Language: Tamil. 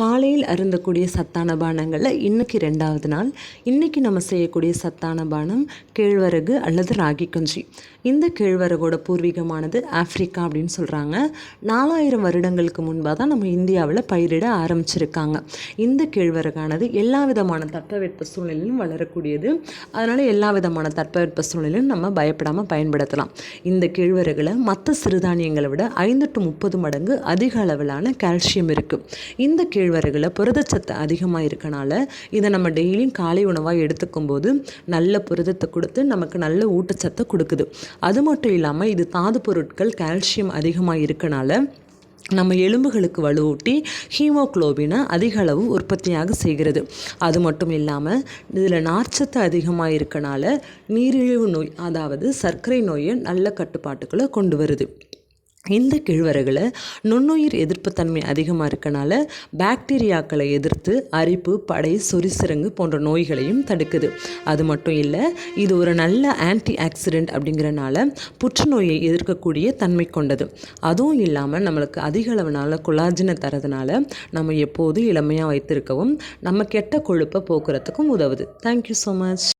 காலையில் அருந்தக்கூடிய சத்தான பானங்களில் இன்றைக்கி ரெண்டாவது நாள். இன்றைக்கி நம்ம செய்யக்கூடிய சத்தான பானம் கேழ்வரகு அல்லது ராகி கஞ்சி. இந்த கேழ்வரகோட பூர்வீகமானது ஆஃப்ரிக்கா அப்படின்னு சொல்கிறாங்க நாலாயிரம் வருடங்களுக்கு முன்பாக தான் நம்ம இந்தியாவில் பயிரிட ஆரம்பிச்சிருக்காங்க. இந்த கேழ்வரகானது எல்லா விதமான தட்பவெட்ப சூழ்நிலையிலும் வளரக்கூடியது. அதனால் எல்லா விதமான தட்பவெட்ப சூழ்நிலையும் நம்ம பயப்படாமல் பயன்படுத்தலாம். இந்த கேழ்வரகில் மற்ற சிறுதானியங்களை விட ஐந்து டு முப்பது மடங்கு அதிக அளவிலான கால்சியம் இருக்குது இந்த கேழ்வரகில் புரதச்சத்து அதிகமாக இருக்கனால இதை நம்ம டெய்லியும் காலை உணவாக எடுத்துக்கும் போது நல்ல புரதத்தை கொடுத்து நமக்கு நல்ல ஊட்டச்சத்தை கொடுக்குது. அது மட்டும் இல்லாமல் இது தாது பொருட்கள் கால்சியம் அதிகமாக இருக்கனால நம்ம எலும்புகளுக்கு வலுவூட்டி ஹீமோக்ளோபினை அதிக அளவு உற்பத்தியாக செய்கிறது. அது மட்டும் இல்லாமல் இதில் நார்ச்சத்து அதிகமாக இருக்கனால நீரிழிவு நோய் அதாவது சர்க்கரை நோயை நல்ல கட்டுப்பாட்டுக்குள்ளே கொண்டு வருது. இந்த கிழ்வரகில் நுண்ணுயிர் எதிர்ப்புத்தன்மை அதிகமாக இருக்கனால பாக்டீரியாக்களை எதிர்த்து அரிப்பு படை சொரிசிறங்கு போன்ற நோய்களையும் தடுக்குது. அது மட்டும் இல்லை இது ஒரு நல்ல ஆன்டி ஆக்சிடென்ட் அப்படிங்கிறனால புற்றுநோயை எதிர்க்கக்கூடிய தன்மை கொண்டது. அதுவும் இல்லாமல் நம்மளுக்கு அதிக அளவினால குலாஜினை தரதுனால நம்ம எப்போதும் இளமையாக வைத்திருக்கவும் நம்ம கெட்ட கொழுப்பை போக்குறதுக்கும் உதவுது. Thank you so much